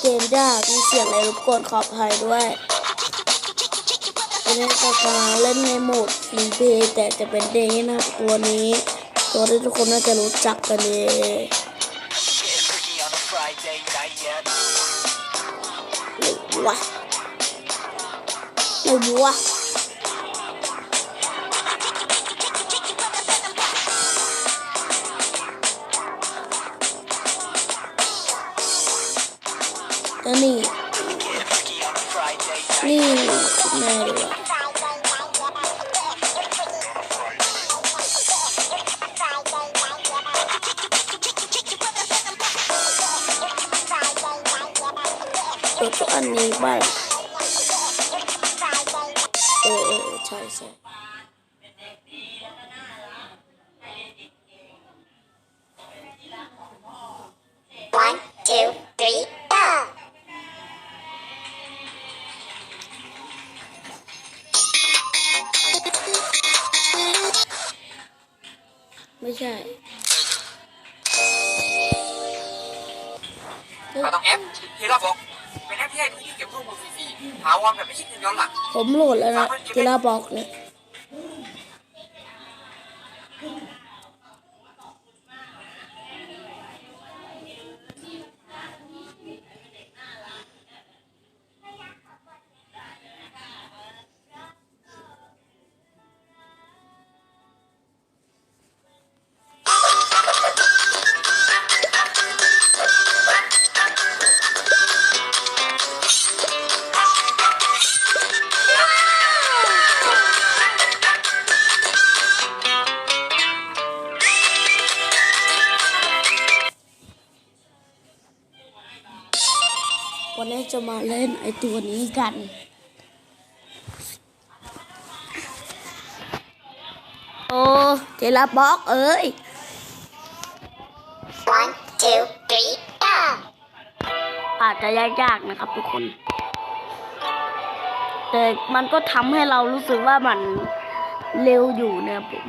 เกมยากมีเสียงอะไรรบกวนขออภัยด้วยเล่นกับเล่นในโหมดฟรีเพย์แต่จะเป็นเดย์นะตัวนี้ ตัวที่ทุกคนน่าจะรู้จักกันเลยไม่รู้วะไม่รู้วะ yarıyor. Kötü anneyi var. Ee, çaresi. ถาวรแบบไม่ใช่เงินย้อนหลังผมโหลดแล้วนะกีฬาบอกเนี่ย และจะมาเล่นไอตัวนี้กัน โอ้เจลาบล็อกเอ้ย one two three go อาจจะยากๆนะครับทุกคน แต่มันก็ทำให้เรารู้สึกว่ามันเร็วอยู่เนี่ยผม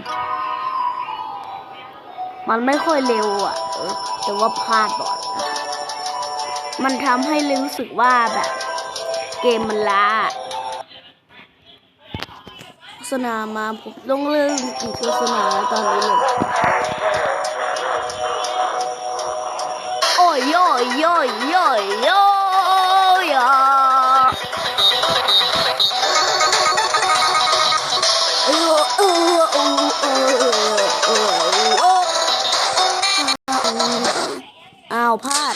มันไม่ค่อยเร็วอะ แต่ว่าพลาดบ่อยนะ มันทำให้รู้สึกว่าแบบ เกมมันล้าโฆษณามาผมลงเรื่องอีกโฆษณาตอนนี้เลยโอ้ยโยยโยยโยยโยยเออเออเออเออเอออ้าวพลาด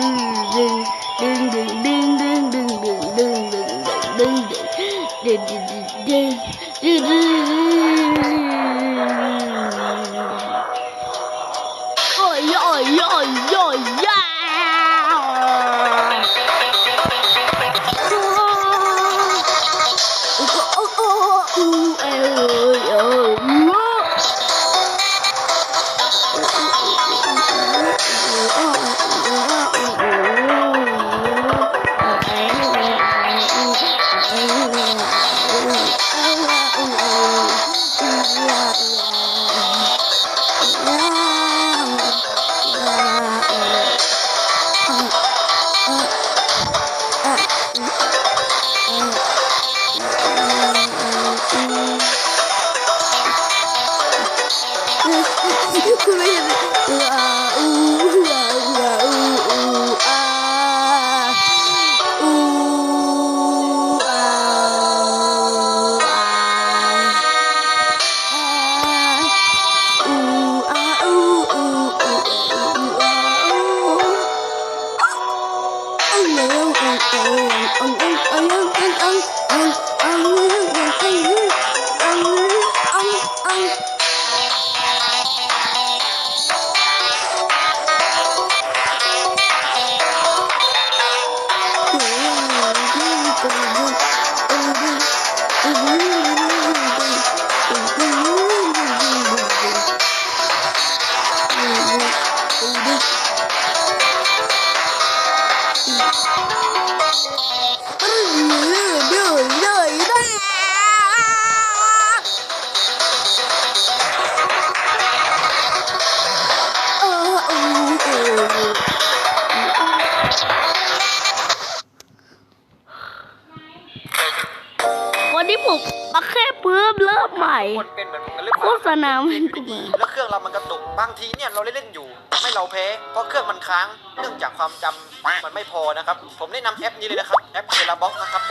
กันหรือเปโฆล่าษณามันก็มา แล้วเครื่องเรามันกระตุกบางทีเนี่ยเราเล่นๆอยู่ทำให้เราแพ้เพราะเครื่องมันค้างเนื่องจากความจำมันไม่พอนะครับ ผมแนะนำแอปนี้เลยนะครับแอปเทลบ็อกนะครับ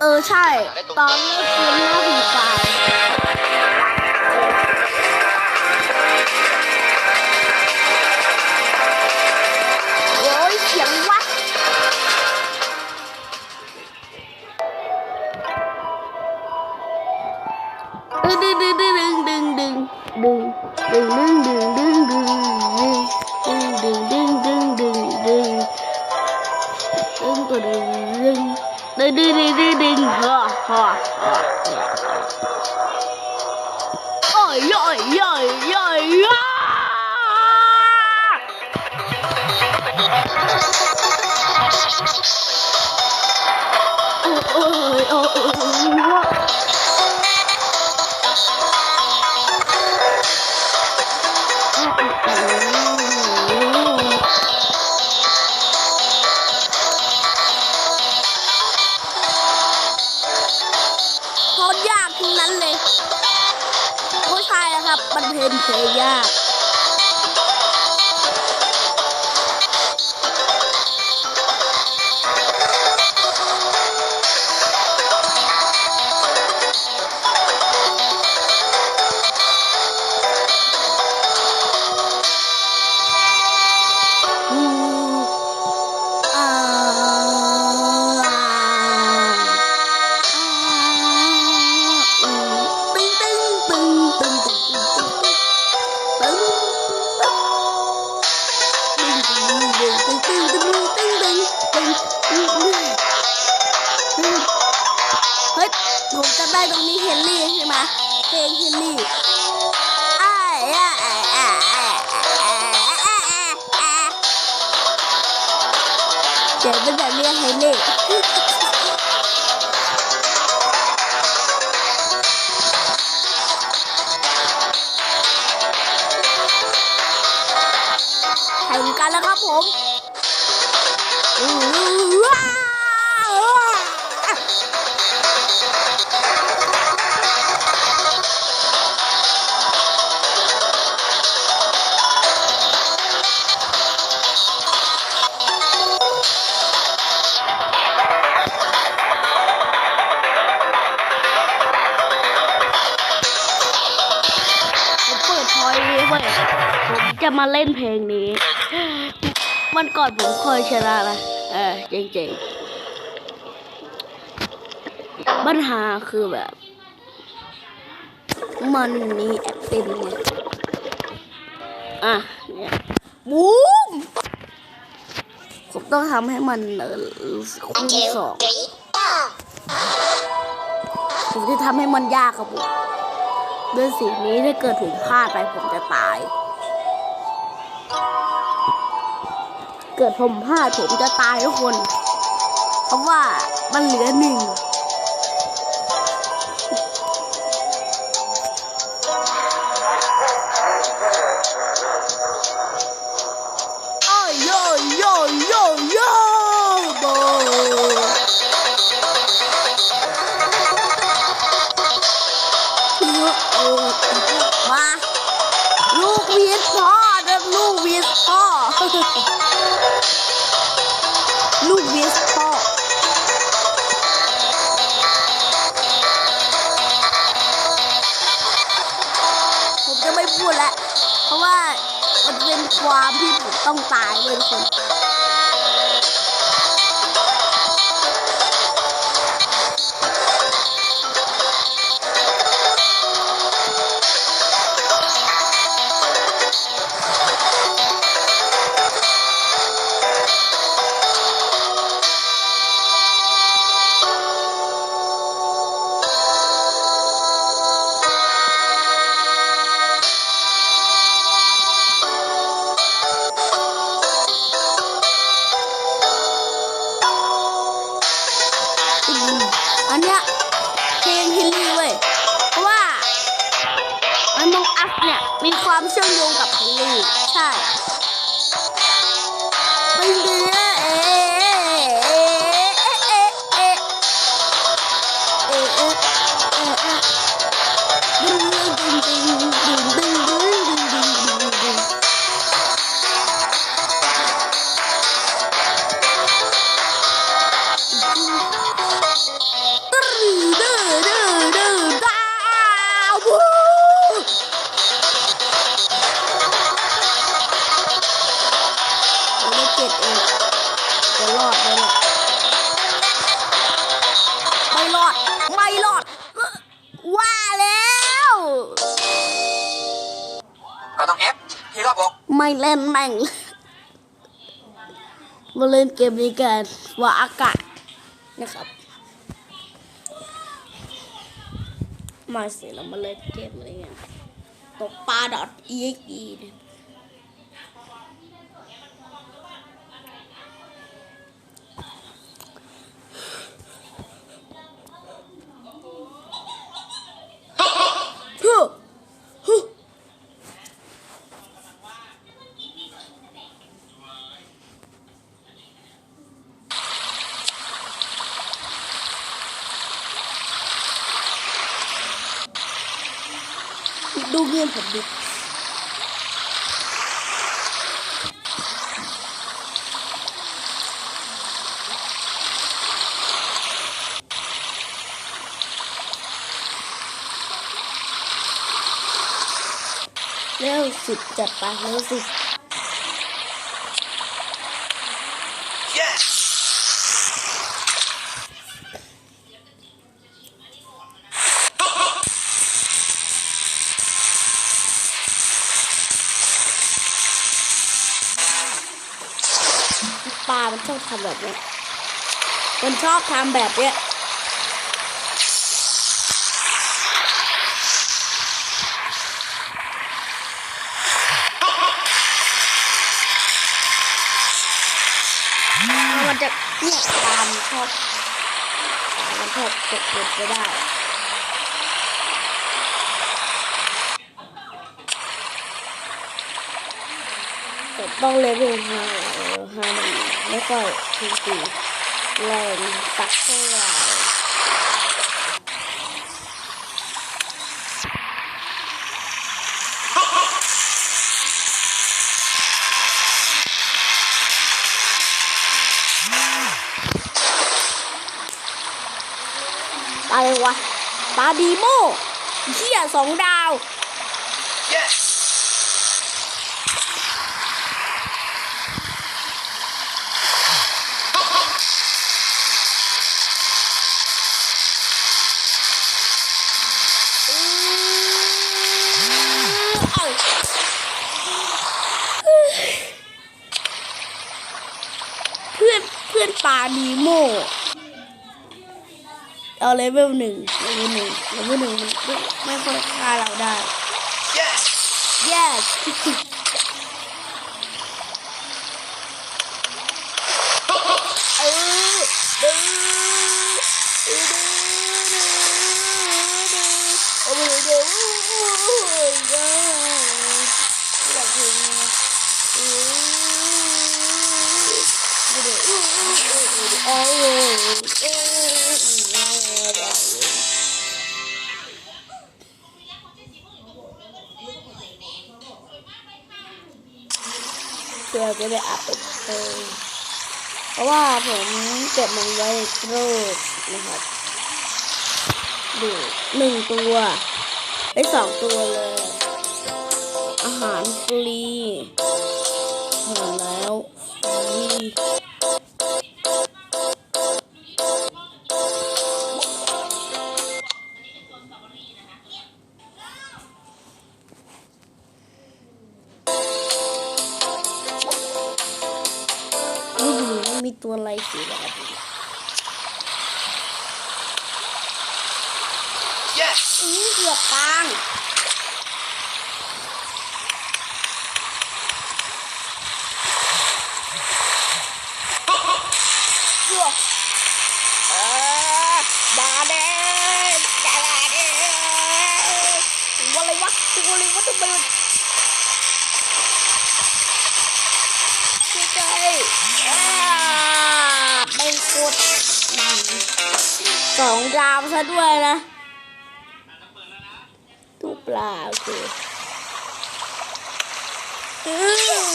เออใช่ ตอนนี้คือหน้าผีไฟ yoy yoy yoy yoy yoy. Oh, oh, oh, oh, oh. yeah. เดี๋ยวเป็นแบบเรียกให้เล่แข่งกันแล้วครับผมอือ มาเล่นเพลงนี้ มันก่อนผมเคยชนะนะเออจริงๆปัญหาคือแบบ มันมีแอปเต็มไงอะเนี่ยบูมผมต้องทำให้มันเออคูณสองผมจะทำให้มันยากครับผมด้วยสิ่งนี้ถ้าเกิดผมพลาดไปผมจะตาย เกิดผมพลาดผมจะตายทุกคน เพราะว่ามันเหลือหนึ่ง ความที่ผมต้องตายเลยทุกคน มีความเชื่อมโยงกับฮิลลี่ใช่ ไม่เล่นแม่ง มาเล่นเกมนี้กันว่าอากาศนะครับ มาสิเรามาเล่นเกมอะไรเงี้ยตกปลา .exe เนี่ยฮึฮึ ดูเงินผมดิ เร็วสิบจัดไปเร็วสิบ yes ปลามันชอบทำแบบเนี้ยมันชอบทำแบบเนี้ยแล้วมัน จะเนี่ยตามชอบมันชอบกดกดไปได้ต้องเลเวลห้าห้าหนึ่งไม่ค่อยถึงสี่แรงสักเท่าไหร่ ปลาดีโมเชี่ยสองดาว yes เพื่อนเพื่อนปลานีโม เอาเลเวลหนึ่งเลเวลหนึ่งเลเวลหนึ่งมันไม่ไม่ค่อยฆ่าเราได้ yes yes จะได้อัพเป็นเพลงเพราะว่าผมเก็บมันไว้ในโลกนะครับดูหนึ่งตัวไปสองตัวเลย อาหารฟรีหาแล้วฟรี เกือบเออมาเด้มาเด้ตัวอะไรวะตัวอะไรวะทำไมมันไม่ใช่อ่าไปกดสองดาวซะด้วยนะตู้ปลาโอเคอือ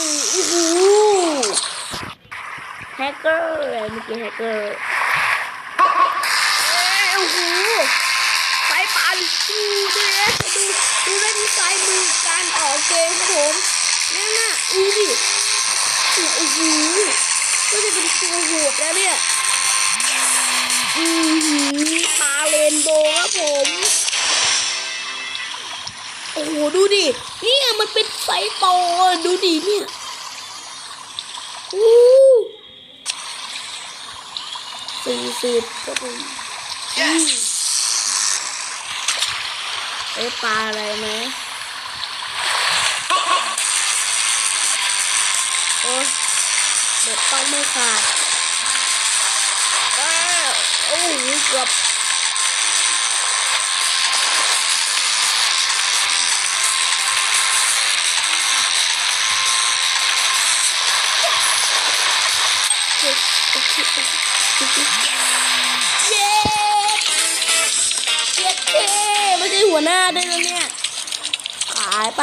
โอ้ แฮกเกอร์อะไรเมื่อกี้แฮกเกอร์เอ้โอ้โหไฟปันดูดิดูดูด้านซ้ายมือการออกเกมครับผมนั่นน่ะดูดิโอ้โหก็จะเป็นตัวโหดแล้วเนี่ยอือหือปาเรนโบครับผมโอ้โหดูดิเนี่ยมันเป็นไฟโตดูดิเนี่ยอู้ สี่สิบก็เป็น yes เอ้ยปลาอะไรไหมโอ้ยเด็ดต้องไม่ขาดอ้าวโอ้โหเกือบ ไป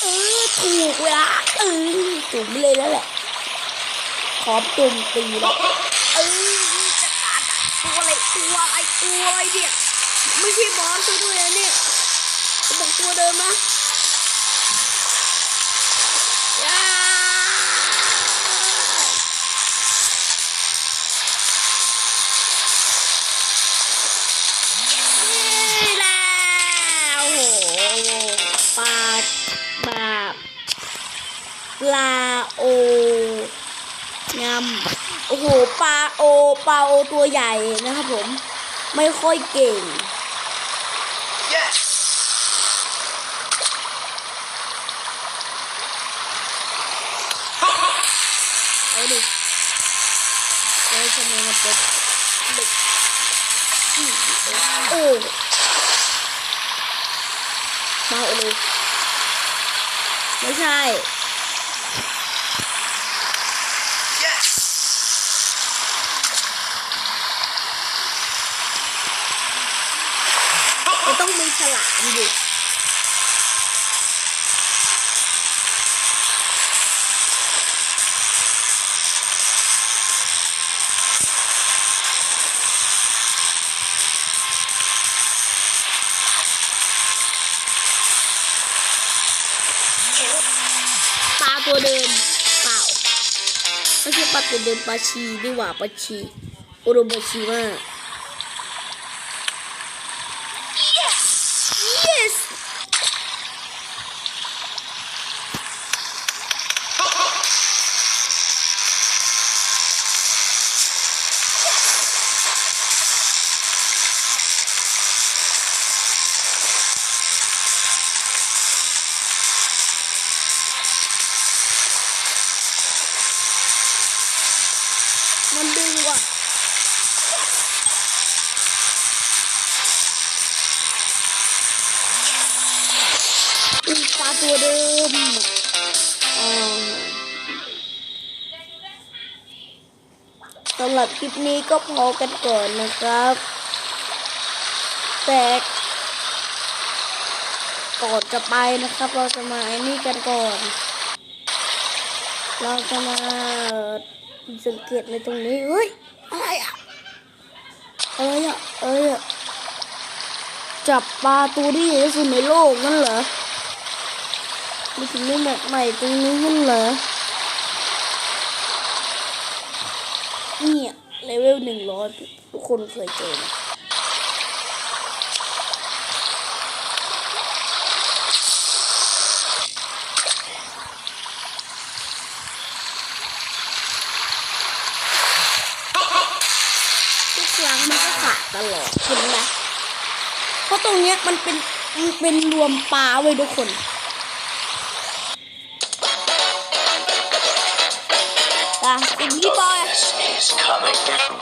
เออถูกเวลาเออจุ่มเลยแล้วแหละ ขอจุ่มตีแล้วเออนี่จะการตัวอะไรตัวอะไรตัวอะไรเนี่ยไม่ใช่บอสซะด้วยนะเนี่ยบอกตัวเดิมนะ ลาโองำโอ้โหปลาโอปลาโอตัวใหญ่นะครับผม ไม่ค่อยเก่ง yes เอาดิแล้วทำไมมันเป็นเด็กโอ้มาเอาเลยไม่ใช่ yes มันต้อง มีฉลามดิปลาตัวเดิมเปล่าไม่ใช่ปลาตัวเดิมปลาชีดีกว่าปลาชีโอโรมาชิมาก ตัวเดิมสำหรับคลิปนี้ก็พอกันก่อนนะครับ แต่ก่อนจะไปนะครับ เราจะมาไอ้นี่กันก่อน เราจะมาสังเกตในตรงนี้เฮ้ยอะไรอะอะไรอะอะไรอะจับปลาตัวที่ใหญ่ที่สุดในโลกนั่นเหรอ มีถึงในแมปใหม่ตรงนี้นั่นเหรอเนี่ยเลเวลหนึ่งร้อยทุกคนเคยเจอทุกครั้งมันก็ขาดตลอดเห็นไหมเพราะตรงเนี้ยมันเป็นมันเป็นรวมปลาไว้ทุกคน อะคุณพี่ปอย